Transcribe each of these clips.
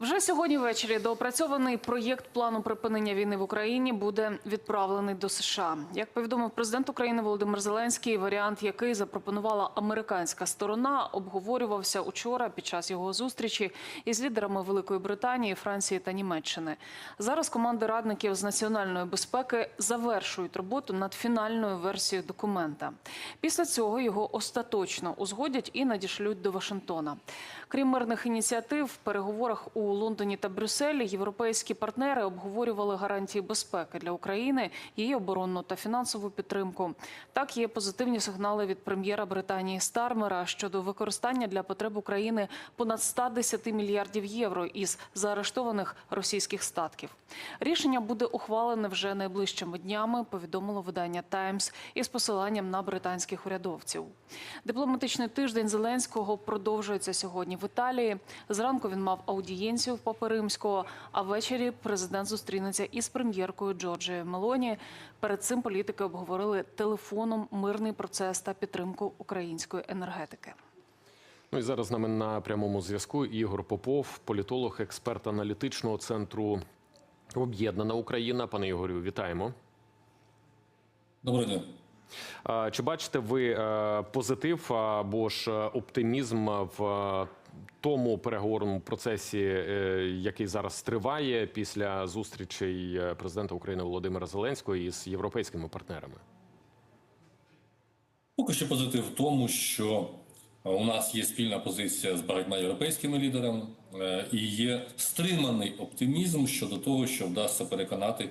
Вже сьогодні ввечері доопрацьований проєкт плану припинення війни в Україні буде відправлений до США. Як повідомив президент України Володимир Зеленський, варіант, який запропонувала американська сторона, обговорювався учора під час його зустрічі із лідерами Великої Британії, Франції та Німеччини. Зараз команди радників з національної безпеки завершують роботу над фінальною версією документа. Після цього його остаточно узгодять і надішлють до Вашингтона. Крім мирних ініціатив, в переговорах у Лондоні та Брюсселі європейські партнери обговорювали гарантії безпеки для України, її оборонну та фінансову підтримку. Так є позитивні сигнали від прем'єра Британії Стармера щодо використання для потреб України понад 110 мільярдів євро із заарештованих російських статків. Рішення буде ухвалене вже найближчими днями. Повідомило видання Таймс із посиланням на британських урядовців. Дипломатичний тиждень Зеленського продовжується сьогодні в Італії. Зранку він мав аудієнцію в Папи Римського, а ввечері президент зустрінеться із прем'єркою Джорджією Мелоні. Перед цим політики обговорили телефоном мирний процес та підтримку української енергетики. Ну і зараз з нами на прямому зв'язку Ігор Попов, політолог, експерт аналітичного центру Об'єднана Україна. Пане Ігорю, вітаємо. Доброго дня. Чи бачите ви е, позитив або ж е, оптимізм в е, тому переговорному процесі, е, який зараз триває після зустрічей е, президента України Володимира Зеленського із європейськими партнерами? Поки що позитив в тому, що е, у нас є спільна позиція з багатьма європейськими лідерами, і є стриманий оптимізм щодо того, що вдасться переконати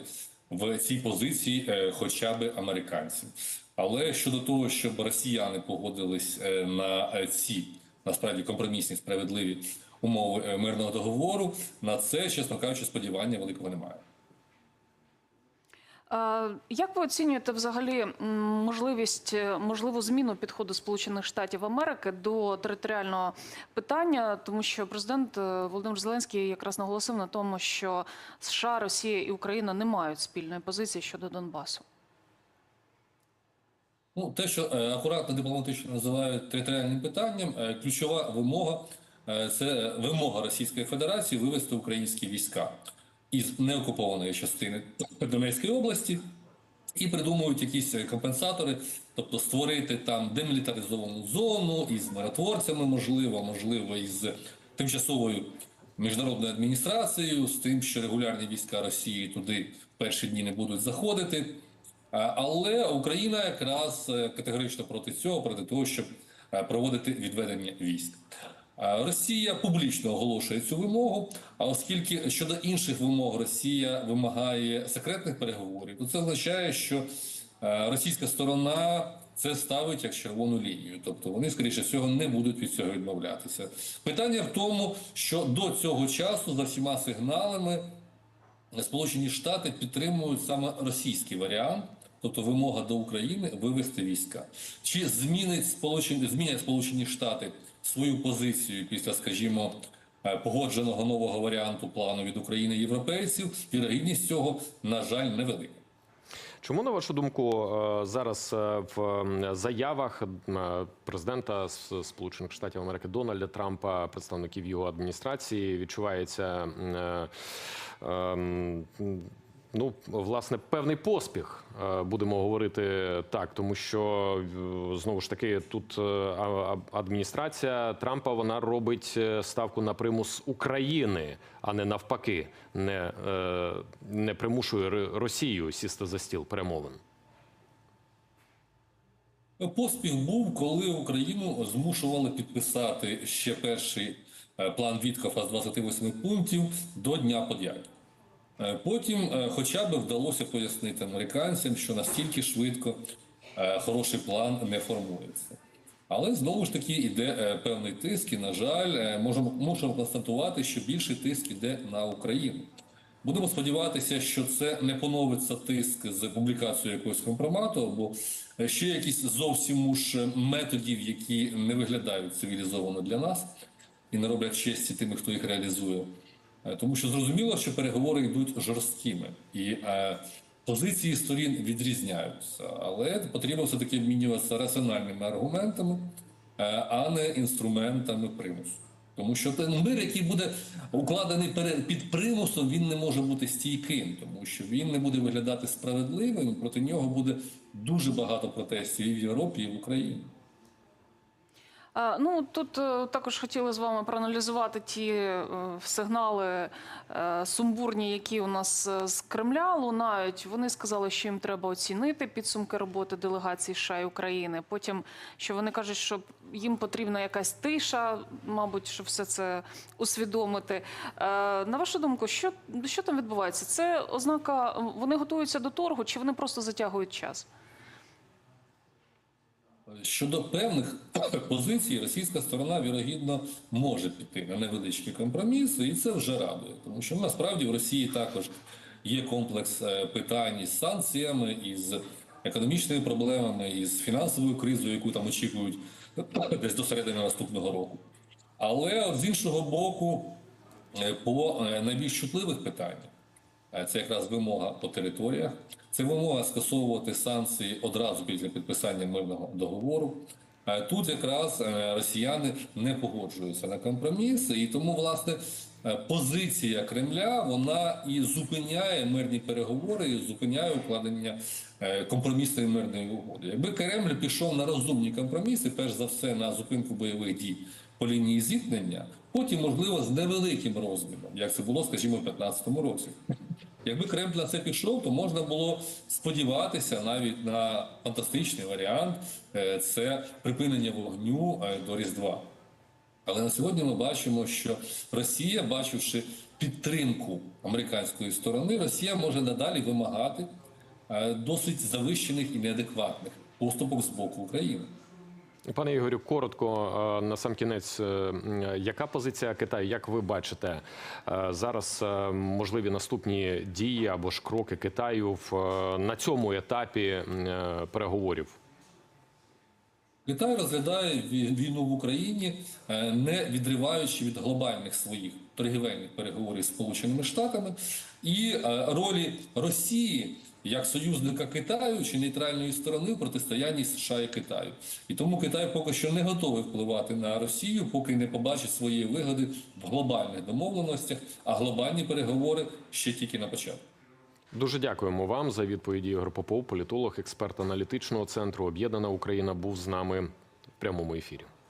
в цій позиції хоча б американців. Але щодо того, щоб росіяни погодились на ці насправді компромісні справедливі умови е, мирного договору, на це, чесно кажучи, сподівання великого немає. Як ви оцінюєте взагалі можливість е, можливу зміну підходу Сполучених Штатів Америки до територіального питання? Тому що президент е, Володимир Зеленський якраз наголосив на тому, що США, Росія і Україна не мають спільної позиції щодо Донбасу. Ну, те, що е, акуратно дипломатично називають територіальним питанням, е, ключова вимога е, це вимога Російської Федерації вивести українські війська із неокупованої частини Донецької області і придумують якісь компенсатори, тобто створити там демілітаризовану зону із миротворцями, можливо, можливо, із тимчасовою міжнародною адміністрацією, з тим, що регулярні війська Росії туди в перші дні не будуть заходити. А, Але Україна якраз е, категорично проти цього, проти того, щоб е, проводити відведення військ. Росія публічно оголошує цю вимогу. А оскільки щодо інших вимог Росія вимагає секретних переговорів, то це означає, що е, російська сторона це ставить як червону лінію. Тобто вони, скоріше всього, не будуть від цього відмовлятися. Питання в тому, що до цього часу за всіма сигналами Сполучені Штати підтримують саме російський варіант, тобто вимога до України вивести війська. Чи змінить Сполучені змінять Сполучені Штати свою позицію після, скажімо, е, погодженого нового варіанту плану від України європейців? Вірогідність цього, на жаль, невелика. Чому, на вашу думку, е, зараз е, в заявах президента Сполучених Штатів Америки Дональда Трампа, представників його адміністрації, відчувається ем, ну, власне, певний поспіх, е, будемо говорити так, тому що е, знову ж таки тут е, адміністрація Трампа вона робить ставку на примус України, а не навпаки, не, не примушує Росію сісти за стіл перемовин. Поспіх був, коли Україну змушували підписати ще перший план Віткофа з 28 пунктів до Дня подяки. Е, Потім, е, хоча б вдалося пояснити американцям, що настільки швидко е, хороший план не формується. Але знову ж таки йде певний тиск, і, на жаль, можемо, можемо констатувати, що більший тиск іде на Україну. Будемо сподіватися, що це не поновиться тиск з публікацією якогось компромату, або ще якісь зовсім уж методів, які не виглядають цивілізовано для нас і не роблять честі тими, хто їх реалізує. Е, Тому що зрозуміло, що переговори йдуть жорсткими, і е, позиції сторін відрізняються, але потрібно все таки обмінюватися раціональними аргументами, е, а не інструментами примусу. Тому що мир, який буде укладений під примусом, він не може бути стійким, тому що він не буде виглядати справедливим. Проти нього буде дуже багато протестів і в Європі, і в Україні. Ну тут е, також хотіли з вами проаналізувати ті е, сигнали е, сумбурні, які у нас з Кремля лунають. Вони сказали, що їм треба оцінити підсумки роботи делегації США і України. Потім що вони кажуть, що їм потрібна якась тиша, мабуть, щоб все це усвідомити. На вашу думку, що, що там відбувається? Це ознака, вони готуються до торгу, чи вони просто затягують час? Щодо певних позицій, російська сторона вірогідно може піти на невеличкі компроміси, і це вже радує, тому що насправді в Росії також є комплекс е, питань із санкціями, із економічними проблемами, із фінансовою кризою, яку там очікують десь до середини наступного року. Але з іншого боку, е, по е, найбільш чутливих питаннях. Е, Це якраз вимога по територіях. Це вимога скасовувати санкції одразу після підписання мирного договору. Е, Тут якраз е, росіяни не погоджуються на компроміси, і тому власне позиція Кремля вона і зупиняє мирні переговори, і зупиняє укладення компромісної мирної угоди. Якби Кремль пішов на розумні компроміси, перш за все на зупинку бойових дій по лінії зіткнення, потім можливо з невеликим розміром, як це було, скажімо, у 2015 році. Якби Кремль на це пішов, то можна було сподіватися навіть на фантастичний варіант е, це припинення вогню е, до Різдва. Але на сьогодні ми бачимо, що Росія, бачивши підтримку американської сторони, Росія може надалі вимагати е, досить завищених і неадекватних поступок з боку України. Пане Ігорю, коротко е, на сам кінець, е, яка позиція Китаю? Як ви бачите е, зараз е, можливі наступні дії або ж кроки Китаю в е, на цьому етапі е, переговорів? Китай розглядає війну в Україні, е, не відриваючи від глобальних своїх торгівельних переговорів з Сполученими Штатами і е, ролі Росії як союзника Китаю чи нейтральної сторони в протистоянні США і Китаю. І тому Китай поки що не готовий впливати на Росію, поки не побачить своєї вигоди в глобальних домовленостях, а глобальні переговори ще тільки на початку. Дуже дякуємо вам за відповіді. Ігор Попов, політолог, експерт аналітичного центру Об'єднана Україна, був з нами в прямому ефірі.